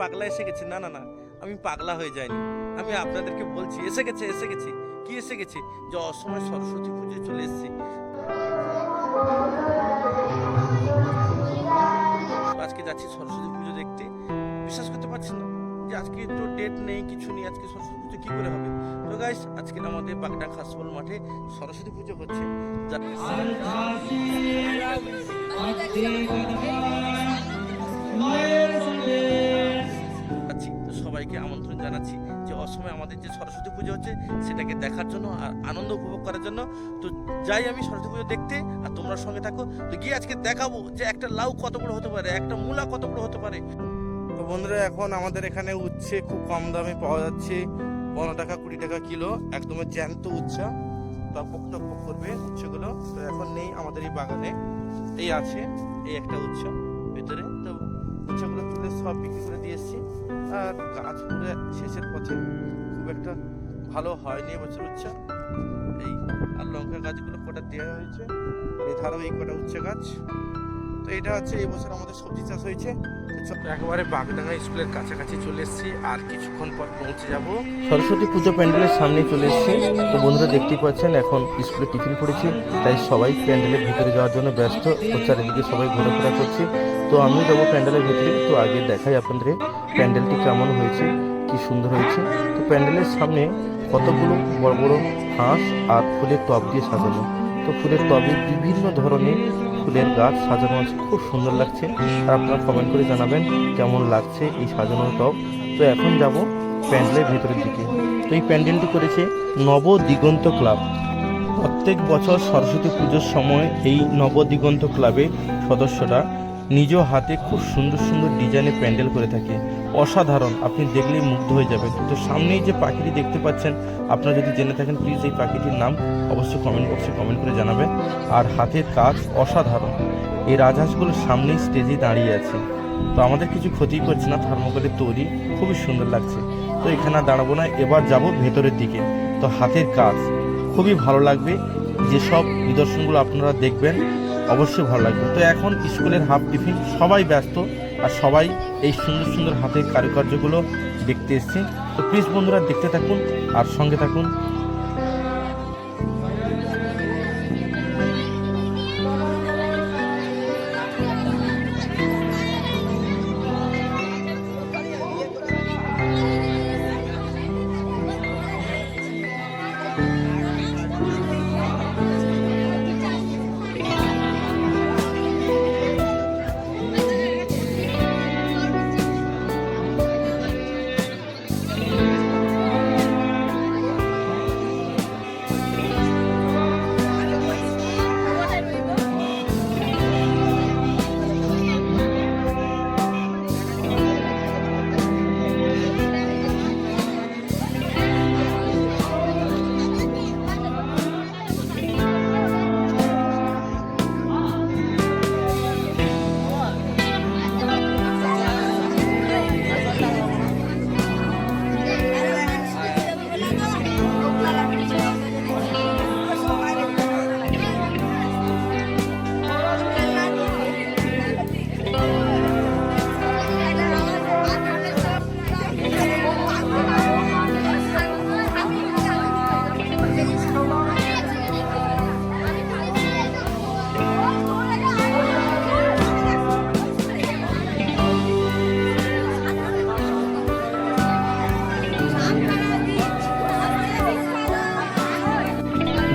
পাগলা এসে গেছে না না না, আমি পাগলা হয়ে যাইনি। আমি আপনাদেরকে বলছি এসে গেছে এসে গেছে কি এসে গেছে যে অসময় সরস্বতী পুজো চলে এসেছি। আজকে যাচ্ছি সরস্বতী পুজো দেখতে। বিশ্বাস করতে পারছি না যে আজকে তো ডেট নেই, কিছু নেই, আজকে সরস্বতী পুজো কি করে হবে? তো গাইস আজকে আমাদের বাগডা খাসবল মাঠে সরস্বতী পুজো হচ্ছে। সবাইকে আমন্ত্রণ জানাচ্ছি যে অসময়ে আমাদের যে সরস্বতী পুজো হচ্ছে, সেটাকে দেখার জন্য আর আনন্দ উপভোগ করার জন্য। তো যাই আমি সরস্বতী পুজো দেখতে, আর তোমরা সঙ্গে থাকো। তো গিয়ে আজকে দেখাবো যে একটা লাউ কত বড় হতে পারে, একটা মূলা কত বড় হতে পারে। তো বন্ধুরা, এখন আমাদের এখানে উচ্ছে খুব কম দামে পাওয়া যাচ্ছে। পনেরো টাকা, কুড়ি টাকা কিলো, একদমই জ্যান্ত উচ্ছা। টপক টপক করবে উচ্ছেগুলো। তো এখন নেই আমাদের এই বাগানে। এই আছে, এই একটা উচ্ছ, ভেতরে। তো সব বিক্রি করে দিয়ে এসেছি। আর গাছ পুরে শেষের পথে খুব একটা ভালো হয়নি এবছর উচ্ছে এই আর লঙ্কা গাছগুলো কটা দেওয়া হয়েছে? এছাড়াও এই কটা উচ্ছে গাছ। তো এটা হচ্ছে এই বছর আমাদের সবজি চাষ হয়েছে। একেবারে বাগডাঙ্গা স্কুলের কাছাকাছি চলে এসেছি, আর কিছুক্ষণ পর পৌঁছে যাব। সরস্বতী পুজো প্যান্ডেলের সামনে চলে এসেছি। তো বন্ধুরা দেখতেই পাচ্ছেন, এখন স্কুলে টিফিন করেছি, তাই সবাই প্যান্ডেলের ভিতরে যাওয়ার জন্য ব্যস্ত। ও চারিদিকে সবাই ঘোরাফেরা করছে। তো আমিও যাব প্যান্ডেলের ভিতরে। তো আগে দেখাই আপনাদের প্যান্ডেলটি কেমন হয়েছে, কি সুন্দর হয়েছে। তো প্যান্ডেলের সামনে কতগুলো বড় বড় হাঁস আর ফুলের টব দিয়ে সাজানো। তো ফুলের টবে বিভিন্ন ধরনের ফুলের গাছ সাজানো আছে, খুব সুন্দর লাগছে। আর আপনারা কমেন্ট করে জানাবেন কেমন লাগছে এই সাজানো টব। তো এখন যাব প্যান্ডেলের ভেতরের দিকে। তো এই প্যান্ডেলটি করেছে নব দিগন্ত ক্লাব। প্রত্যেক বছর সরস্বতী পুজোর সময় এই নবদিগন্ত ক্লাবের সদস্যরা নিজ হাতে খুব সুন্দর সুন্দর ডিজাইনের প্যান্ডেল করে থাকে। অসাধারণ। আপনি দেখলেই মুগ্ধ হয়ে যাবেন। তো সামনেই যে পাখিটি দেখতে পাচ্ছেন, আপনারা যদি জেনে থাকেন প্লিজ এই পাখিটির নাম অবশ্যই কমেন্ট বক্সে কমেন্ট করে জানাবেন। আর হাতের কাজ অসাধারণ। এই রাজহাঁসগুলো সামনেই স্টেজে দাঁড়িয়ে আছে। তো আমাদের কিছু ক্ষতি করছে না, থার্মোকলের তৈরি। খুবই সুন্দর লাগছে। তো এখানে দাঁড়াবো না, এবার যাব ভেতরের দিকে। তো হাতের কাজ, খুবই ভালো লাগবে। যেসব নিদর্শনগুলো আপনারা দেখবেন, অবশ্যই ভালো লাগবে। তো এখন স্কুলের হাফ টিফিন সবাই ব্যস্ত, আর সবাই এই সুন্দর সুন্দর হাতের কারুকার্যগুলো দেখতে এসছি। তো প্লিজ বন্ধুরা দেখতে থাকুন আর সঙ্গে থাকুন।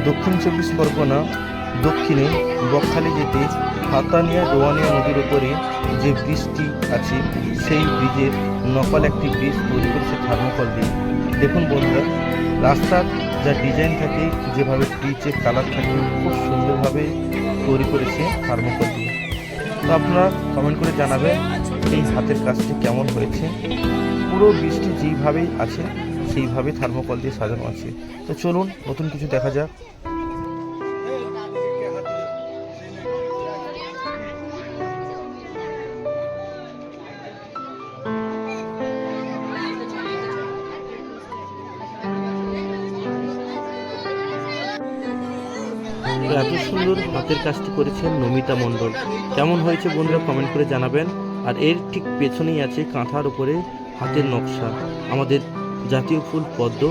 দক্ষিণ চব্বিশ পরগনা, দক্ষিণে বকখালি যেতে হাতানিয়া দোয়ানিয়া নদীর ওপরে যে ব্রিজটি আছে, সেই ব্রিজের নকল একটি ব্রিজ তৈরি করেছে থার্মোকল দিয়ে। দেখুন বন্ধুরা, রাস্তার যা ডিজাইন থাকে, যেভাবে ব্রিজের কালার থাকে, খুব সুন্দরভাবে তৈরি করেছে থার্মোকল দিয়ে। তো আপনারা কমেন্ট করে জানাবেন, এই হাতের কাজটি কেমন হয়েছে? পুরো ব্রিজটি যেইভাবেই আছে সেইভাবে থার্মোকল দিয়ে সাজানো আছে। তো চলুন, নতুন কিছু দেখা যাক। এত সুন্দর হাতের কাজটি করেছেন নমিতা মণ্ডল। কেমন হয়েছে বন্ধুরা কমেন্ট করে জানাবেন। আর এর ঠিক পেছনেই আছে কাঁথার উপরে হাতের নকশা। আমাদের জাতীয় ফুল পদ্ম,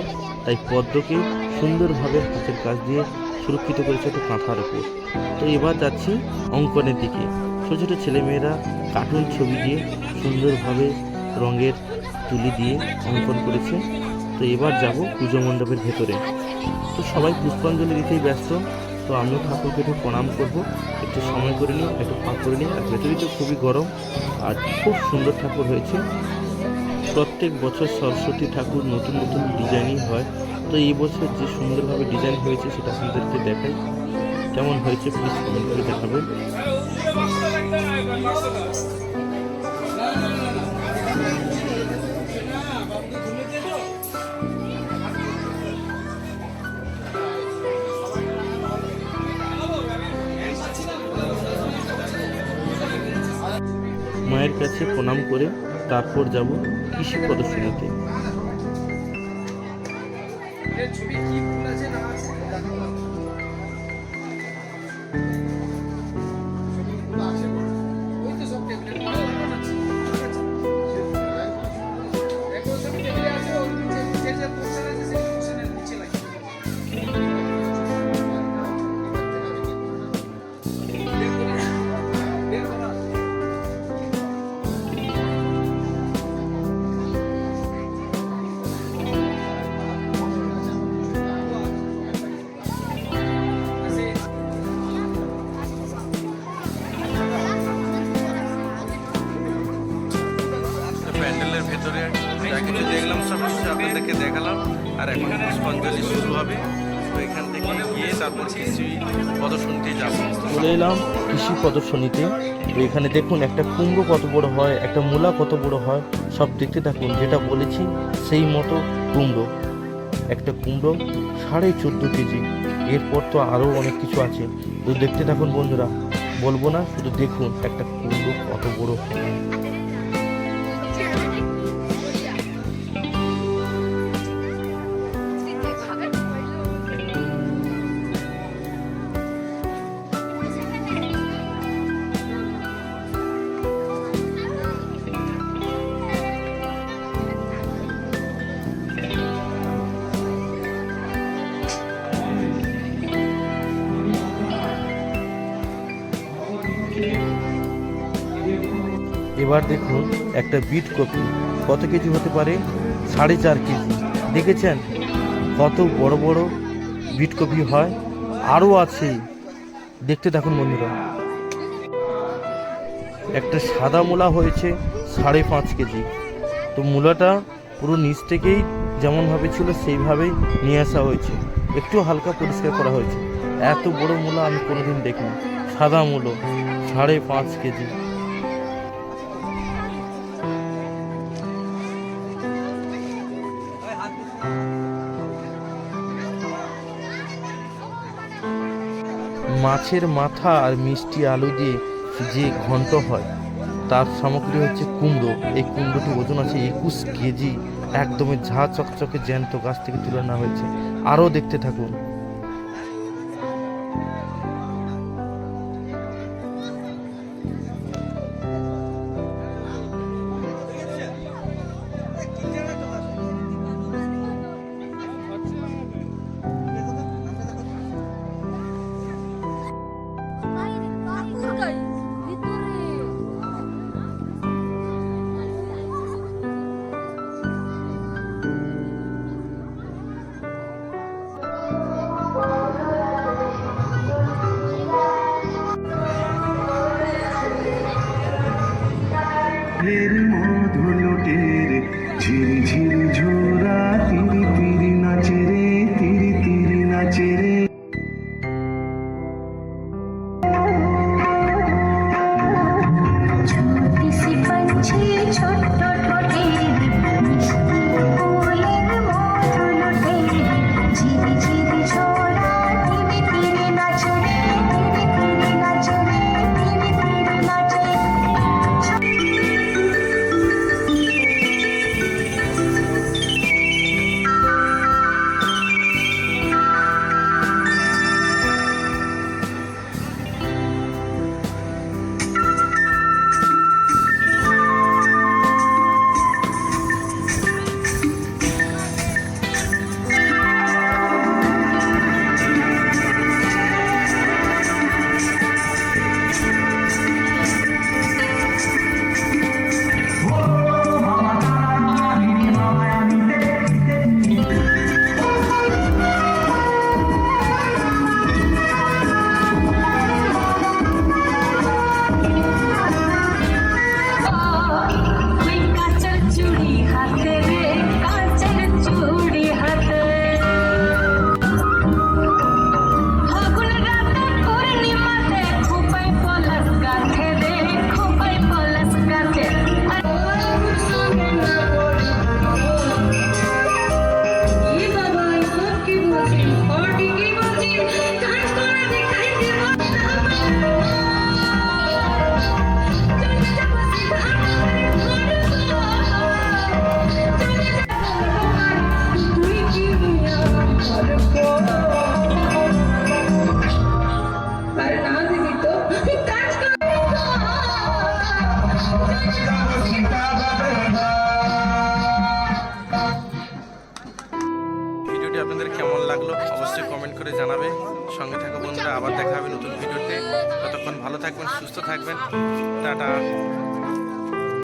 তাই পদ্মকে সুন্দরভাবে হাতের কাজ দিয়ে সুরক্ষিত করেছে একটা কাঁথার উপর। তো এবার যাচ্ছি অঙ্কনের দিকে। ছোটো ছোটো ছেলেমেয়েরা কার্টুন ছবি দিয়ে সুন্দরভাবে রঙের তুলি দিয়ে অঙ্কন করেছে। তো এবার যাব পুজো মণ্ডপের ভেতরে। তো সবাই পুষ্পাঞ্জলি দিতেই ব্যস্ত। তো আমিও ঠাকুরকে একটু প্রণাম করব। একটু সময় করে নিই একটু ফাঁক করে নিই আর ভেতরে তো খুবই গরম। আর খুব সুন্দর ঠাকুর হয়েছে। প্রত্যেক বছর সরস্বতী ঠাকুর নতুন নতুন ডিজাইনিং হয়। তো এই বছর যে সুন্দরভাবে ডিজাইন হয়েছে সেটা আপনাদেরকে দেখাই। কেমন হয়েছে প্লিজ কমেন্ট করে দেখাবেন। মায়ের কাছে প্রণাম করে তারপর যাব কৃষি প্রদর্শনীতে। ছবি কি না আপনাদেরকে দেখালাম। আর এখন পুষ্পাঞ্জলি শুরু হবে। তো এখান থেকে গিয়ে তারপর কৃষি প্রদর্শনীতে চলে এলাম, কৃষি প্রদর্শনীতে। তো এখানে দেখুন, একটা কুমড়ো কত বড় হয়, একটা মূলা কত বড় হয়, সব দেখতে থাকুন। যেটা বলেছি, সেই মতো কুমড়ো। একটা কুমড়ো সাড়ে চোদ্দ কেজি। এরপর তো আরও অনেক কিছু আছে। তো দেখতে থাকুন বন্ধুরা, বলব না, শুধু দেখুন একটা কুমড়ো কত বড় এবার দেখুন একটা বিট কপি। কত কেজি হতে পারে? সাড়ে চার কেজি। দেখেছেন কত বড় বড় বিট কপি হয়? আরও আছে। দেখতে থাকুন বন্ধুরা। একটা সাদা মূলা হয়েছে সাড়ে পাঁচ কেজি। তো মূলাটা পুরো নিচ থেকেই যেমনভাবে ছিল সেইভাবেই নিয়ে আসা হয়েছে। একটু হালকা পরিষ্কার করা হয়েছে। এত বড় মূলা আমি কোনোদিন দেখিনি। সাদা মূলো, সাড়ে পাঁচ কেজি। মাছের মাথা আর মিষ্টি আলু দিয়ে যে ঘন্ট হয়, তার সামগ্রী হচ্ছে কুমড়ো। এই কুমড়োটি ওজন আছে একুশ কেজি। একদমই ঝা চকচকে জ্যান্ত গাছ থেকে তুলে নেওয়া হয়েছে। আরও দেখতে থাকুন। রাতের ঝিরিঝিরি